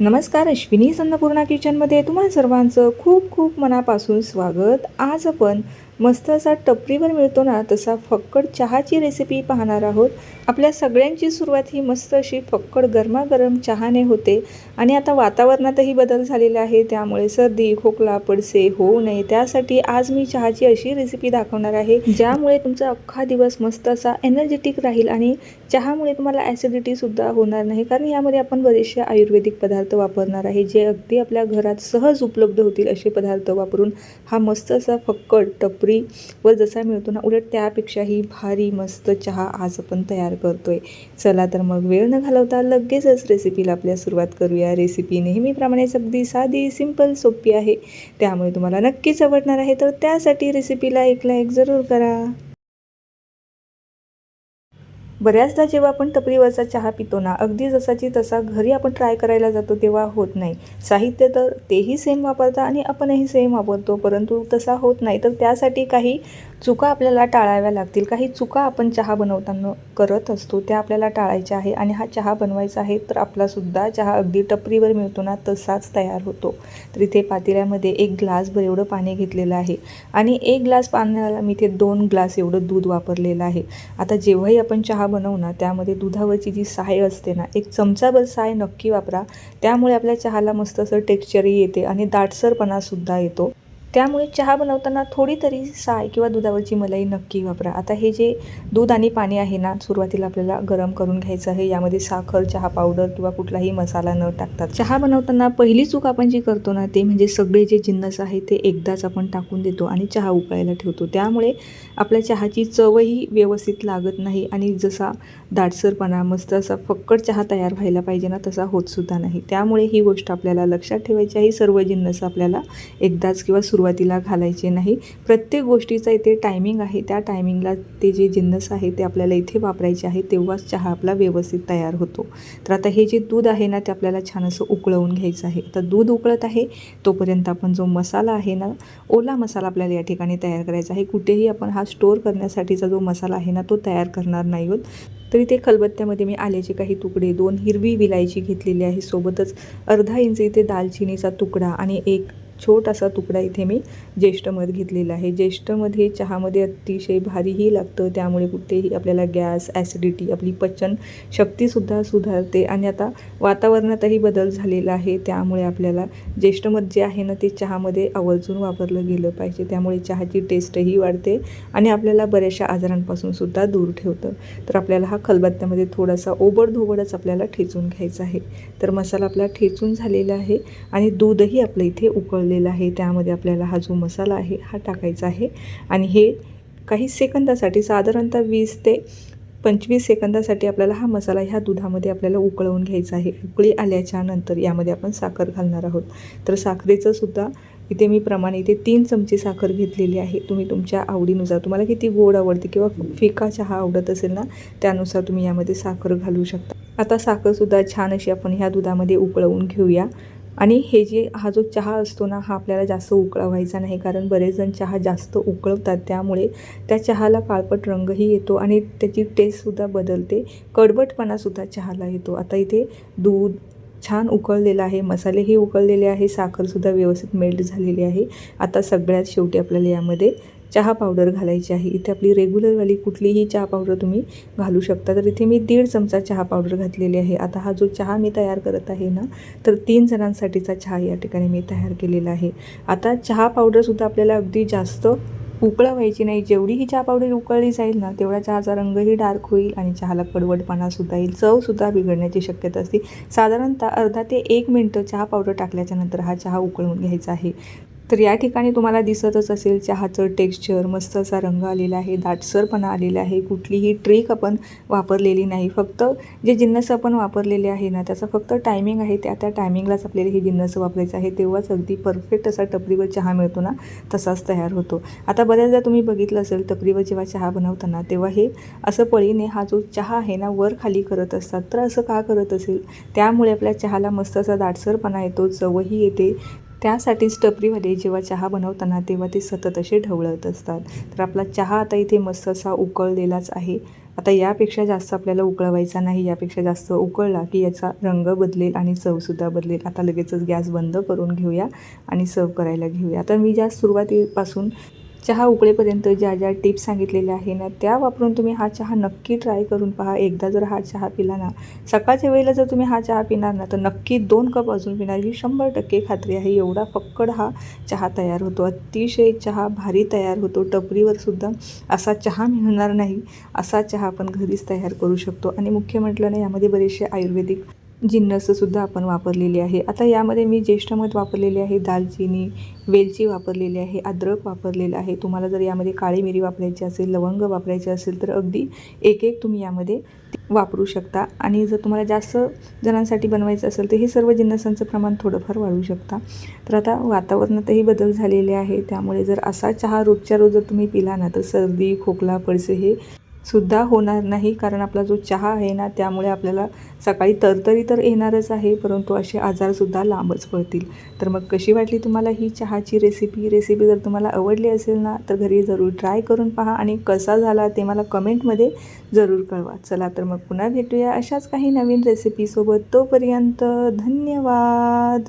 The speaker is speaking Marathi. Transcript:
नमस्कार अश्विनी अन्नपूर्णा किचनमध्ये तुम्हा सर्वांचं खूप खूप मनापासून स्वागत. आज आपण मस्त असा टपरीवर मिळतो ना तसा फक्कड चहाची रेसिपी पाहणार आहोत. आपल्या सगळ्यांची सुरुवात ही मस्त अशी फक्कड गरमागरम चहाने होते. आणि आता वातावरणातही बदल झालेला आहे त्यामुळे सर्दी खोकला पडसे होऊ नये. त्यासाठी आज मी चहाची अशी रेसिपी दाखवणार आहे ज्यामुळे तुमचा अख्खा दिवस मस्त असा एनर्जेटिक राहील आणि चहामुळे तुम्हाला ॲसिडिटीसुद्धा होणार नाही. कारण यामध्ये आपण बरेचसे आयुर्वेदिक पदार्थ वापरणार आहे जे अगदी आपल्या घरात सहज उपलब्ध होतील असे पदार्थ वापरून हा मस्त असा फक्कड टपरी वर जसा मिळतो ना उलट त्यापेक्षाही भारी मस्त चहा आज आपण तयार करतो आहे चला तर मग वेळ न घालवता लगेचच रेसिपीला आपल्या सुरुवात करूया. रेसिपी नेहमीप्रमाणेच अगदी साधी सिंपल सोपी आहे. त्यामुळे तुम्हाला नक्कीच आवडणार आहे तर त्यासाठी रेसिपीला एक लाईक जरूर करा. बऱ्याचदा जेव्हा आपण टपरीवरचा चहा पितो ना अगदी जसाची तसा घरी आपण ट्राय करायला जातो तेव्हा होत नाही. साहित्य तर तेही सेम वापरता आणि आपणही सेम वापरतो परंतु तसा होत नाही. तर त्यासाठी काही चुका आपल्याला टाळाव्या लागतील. काही चुका आपण चहा बनवताना करत असतो त्या आपल्याला टाळायच्या आहे आणि हा चहा बनवायचा आहे तर आपलासुद्धा चहा अगदी टपरीवर मिळतो ना तसाच तयार होतो. तर इथे पातेल्यामध्ये एक ग्लासभर एवढं पाणी घेतलेलं आहे आणि एक ग्लास पाण्याला मी इथे दोन ग्लास एवढं दूध वापरलेलं आहे. आता जेव्हाही आपण चहा बनवू ना त्यामध्ये दुधावरची जी साय असते ना एक चमचाभर साय नक्की वापरा. त्यामुळे आपल्या चहाला मस्त असं टेक्स्चरही येते आणि दाटसरपणासुद्धा येतो. त्यामुळे चहा बनवताना थोडी तरी साय किंवा दुधावरची मलाई नक्की वापरा. आता हे जे दूध आणि पाणी आहे ना सुरुवातीला आपल्याला गरम करून घ्यायचं आहे. यामध्ये साखर चहा पावडर किंवा कुठलाही मसाला न टाकतात. चहा बनवताना पहिली चूक आपण जी करतो ना ते म्हणजे सगळे जे जिन्नस आहे ते एकदाच आपण टाकून देतो आणि चहा उकळायला ठेवतो. त्यामुळे आपल्या चहाची चवही व्यवस्थित लागत नाही आणि जसा दाटसरपणा मस्त असा फक्कड चहा तयार व्हायला पाहिजे ना तसा होतसुद्धा नाही. त्यामुळे ही गोष्ट आपल्याला लक्षात ठेवायची आहे. सर्व जिन्नस आपल्याला एकदाच किंवा सुरुवातीला घालायचे नाही. प्रत्येक गोष्टीचा इथे टायमिंग आहे. त्या टायमिंगला ते जे जिन्नस आहे ते आपल्याला इथे वापरायचे आहे तेव्हाच चहा आपला व्यवस्थित तयार होतो. तर आता हे जे दूध आहे ना ते आपल्याला छान असं उकळवून घ्यायचं आहे. तर दूध उकळत आहे तोपर्यंत आपण जो मसाला आहे ना ओला मसाला आपल्याला या ठिकाणी तयार करायचा आहे. कुठेही आपण हा स्टोअर करण्यासाठीचा जो मसाला आहे ना तो तयार करणार नाही होत. तरी ते खलबत्त्यामध्ये मी आल्याचे काही तुकडे दोन हिरवी विलायची घेतलेली आहे. सोबतच अर्धा इंच इथे दालचिनीचा तुकडा आणि एक छोटासा तुकडा इथे मी ज्येष्ठ मध घेतलेला आहे. ज्येष्ठ मध हे चहामध्ये अतिशय भारीही लागतं त्यामुळे कुठेही आपल्याला गॅस ॲसिडिटी आपली पचन शक्तीसुद्धा सुधारते आणि आता वातावरणातही बदल झालेला आहे. त्यामुळे आपल्याला ज्येष्ठ मध जे आहे ना ते चहामध्ये आवर्जून वापरलं गेलं पाहिजे. त्यामुळे चहाची टेस्टही वाढते आणि आपल्याला बऱ्याचशा आजारांपासून सुद्धा दूर ठेवतं. तर आपल्याला हा खलबत्त्यामध्ये थोडासा ओबडधोबडच आपल्याला ठेचून घ्यायचा आहे. तर मसाला आपला ठेचून झालेला आहे आणि दूधही आपलं इथे उकळलेलं आहे. त्यामध्ये आपल्याला हा जो मसाला आहे हा टाकायचा आहे. आणि हे काही सेकंदासाठी साधारणतः वीस ते पंचवीस सेकंदासाठी आपल्याला हा मसाला ह्या दुधामध्ये आपल्याला उकळवून घ्यायचा आहे. उकळी आल्याच्यानंतर यामध्ये आपण साखर घालणार आहोत. तर साखरेचं सुद्धा इथे मी प्रमाणे इथे तीन चमचे साखर घेतलेली आहे. तुम्ही तुमच्या आवडीनुसार तुम्हाला किती गोड आवडते किंवा फिका चहा आवडत असेल ना त्यानुसार तुम्ही यामध्ये साखर घालू शकता. आता साखरसुद्धा छान अशी आपण ह्या दुधामध्ये उकळवून घेऊया. आणि हे जे हा जो चहा असतो ना हा आपल्याला जास्त उकळवायचा नाही कारण बरेच जण चहा जास्त उकळवतात. त्यामुळे त्या चहाला काळपट रंगही येतो आणि त्याची टेस्टसुद्धा बदलते. कडबटपणासुद्धा चहाला येतो. आता इथे दूध छान उकळलेलं आहे. मसालेही उकळलेले आहे. साखरसुद्धा व्यवस्थित मेल्ट झालेली आहे. आता सगळ्यात शेवटी आपल्याला यामध्ये चहा पावडर घालायची आहे. इथे आपली रेग्युलरवाली कुठलीही चहा पावडर तुम्ही घालू शकता. तर इथे मी दीड चमचा चहा पावडर घातलेली आहे. आता हा जो चहा मी तयार करत आहे ना तर तीन जणांसाठीचा चहा या ठिकाणी मी तयार केलेला आहे. आता चहा पावडरसुद्धा आपल्याला अगदी जास्त उकळवायची नाही. जेवढी ही चहा पावडर उकळली जाईल ना तेवढा चहाचा रंगही डार्क होईल आणि चहाला कडवटपणासुद्धा येईल. चवसुद्धा बिघडण्याची शक्यता असते. साधारणतः अर्धा ते एक मिनटं चहा पावडर टाकल्याच्या नंतर हा चहा उकळून घ्यायचा आहे. तर या ठिकाणी तुम्हाला दिसतच असेल चहाचं टेक्स्चर मस्त असा रंग आलेला आहे दाटसरपणा आलेला आहे. कुठलीही ट्रिक आपण वापरलेली नाही. फक्त जे जिन्नस आपण वापरलेले आहे ना त्याचा फक्त टायमिंग आहे. त्या त्या टायमिंगलाच आपल्याला हे जिन्नस वापरायचं आहे. तेव्हाच अगदी परफेक्ट असा टपरीवर चहा मिळतो ना तसाच तयार होतो. आता बऱ्याचदा तुम्ही बघितलं असेल टपरीवर जेव्हा चहा बनवताना तेव्हा हे असं पळीने हा जो चहा आहे ना वर खाली करत असतात. तर असं का करत असेल? त्यामुळे आपल्या चहाला मस्त असा दाटसरपणा येतो चवही येते. त्यासाठीच टपरीवाले जेव्हा चहा बनवताना तेव्हा ते सतत असे ढवळत असतात. तर आपला चहा आता इथे मस्त असा उकळलेलाच आहे. आता यापेक्षा जास्त आपल्याला उकळवायचा नाही यापेक्षा जास्त उकळला की याचा रंग बदलेल आणि चवसुद्धा बदलेल. आता लगेचच गॅस बंद करून घेऊया आणि सर्व करायला घेऊया. आता मी ज्या सुरुवातीपासून चहा उकळेपर्यंत ज्या ज्या टिप्स सांगितलेल्या आहे ना त्या वापरून तुम्ही हा चहा नक्की ट्राय करून पहा. एकदा जर हा चहा पिला ना सकाळच्या वेळेला जर तुम्ही हा चहा पिणार ना तर नक्की दोन कप अजून पिणार. ही शंभर टक्के खात्री आहे. एवढा फक्कड हा चहा तयार होतो. अतिशय चहा भारी तयार होतो. टपरीवर सुद्धा असा चहा मिळणार नाही. असा चहा आपण घरीच तयार करू शकतो. आणि मुख्य म्हटलं ना यामध्ये बरेचसे आयुर्वेदिक जिन्नससुद्धा आपण वापरलेली आहे. आता यामध्ये मी ज्येष्ठ मध वापरलेली आहे दालचिनी वेलची वापरलेली आहे अद्रक वापरलेलं आहे. तुम्हाला जर यामध्ये काळी मिरी वापरायची असेल लवंग वापरायची असेल तर अगदी एक एक तुम्ही यामध्ये वापरू शकता. आणि जर तुम्हाला जास्त जणांसाठी बनवायचं असेल तर हे सर्व जिन्नसांचं प्रमाण थोडंफार वाढवू शकता. तर आता वातावरणातही बदल झालेले आहे. त्यामुळे जर असा चहा रोजच्या रोज जर तुम्ही पिला ना तर सर्दी खोकला पळसे हे सुद्धा होणार नाही कारण आपला जो चहा आहे ना त्यामुळे आपल्याला सकाळी तरतरी तर येणारच आहे परंतु असे आजारसुद्धा लांबच पडतील. तर मग कशी वाटली तुम्हाला ही चहाची रेसिपी रेसिपी जर तुम्हाला आवडली असेल ना तर घरी जरूर ट्राय करून पहा आणि कसा झाला ते मला कमेंटमध्ये जरूर कळवा. चला तर मग पुन्हा भेटूया अशाच काही नवीन रेसिपीसोबत तोपर्यंत धन्यवाद!